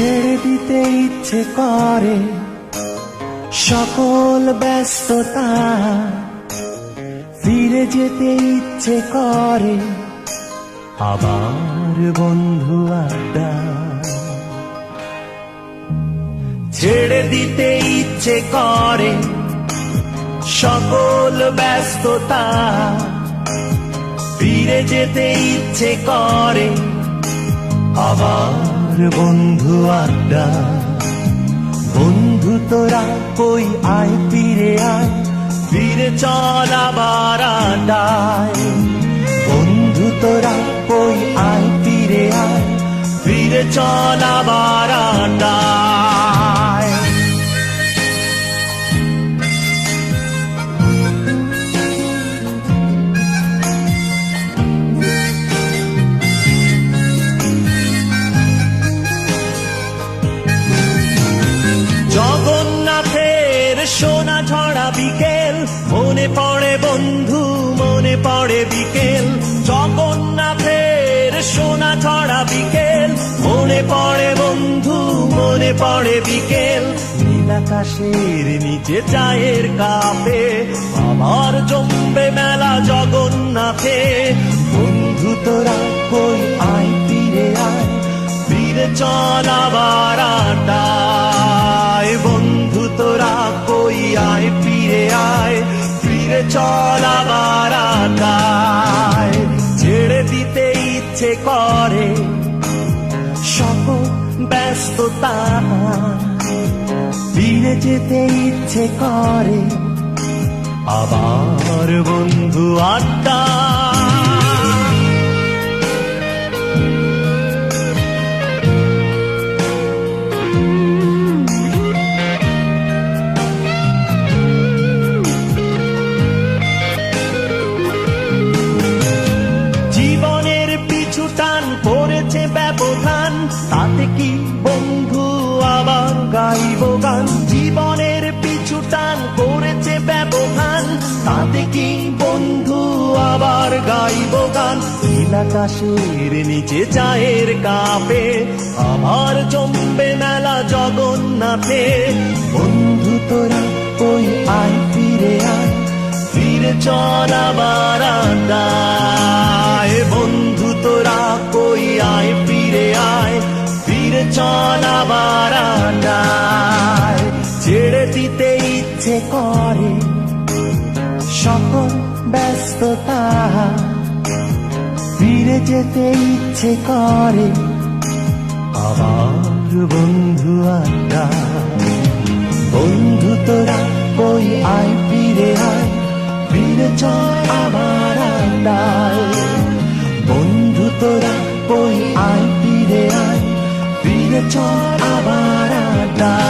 ছেড়ে দিতে ইচ্ছে করে। সকল ব্যস্ততা ফিরে যেতে ইচ্ছে করে। আবার বন্ধু আড্ডা। ছেড়ে দিতে ইচ্ছে করে। সকল ব্যস্ততা ফিরে যেতে ইচ্ছে করে। আবার বন্ধু আড্ডা। বন্ধু তোরা কই? আয় ফিরে আয়। ফিরে চল আবার বন্ধু তোরা কই? আয় ফিরে আয়। ফিরে চল আবার জগন্নাথের সোনা ঝরা বিকেল, মনে পড়ে বন্ধু, মনে পড়ে বিকেল। জগন্নাথের সোনা ঝরা বিকেল, মনে পড়ে বন্ধু, মনে পড়ে বিকেল। নীলাকাশের নিচে চায়ের কাপে আমার জমবে মেলা জগন্নাথে। বন্ধু তোরা কই আয়, ফিরে আয়, ফিরে চল আবার ফিরে চল আবার ছেড়ে দিতে ইচ্ছে করে, সকল ব্যস্ততা ফিরে যেতে ইচ্ছে করে। আবার বন্ধু আড্ডা গাইব গান। জীবনের পিছু টান পড়েছে ব্যবধান। তাতে কি বন্ধু আবার গাইব গান? নীলাকাশের নিচে চায়ের কাপে আবার জমবে মেলা জগন্নাথে। বন্ধু তোরা ওই আয় ফিরে আয়, ফিরে চল আবার আড্ডায়। করে। সকল ব্যস্ততা ফিরে যেতে ইচ্ছে করে। আবার বন্ধু আড্ডা। বন্ধু তোরা কই আয়, ফিরে আয়। ফিরে চল আবার আড্ডায়। বন্ধু তোরা কই আয়, ফিরে আয়। ফিরে চল আবার আড্ডায়।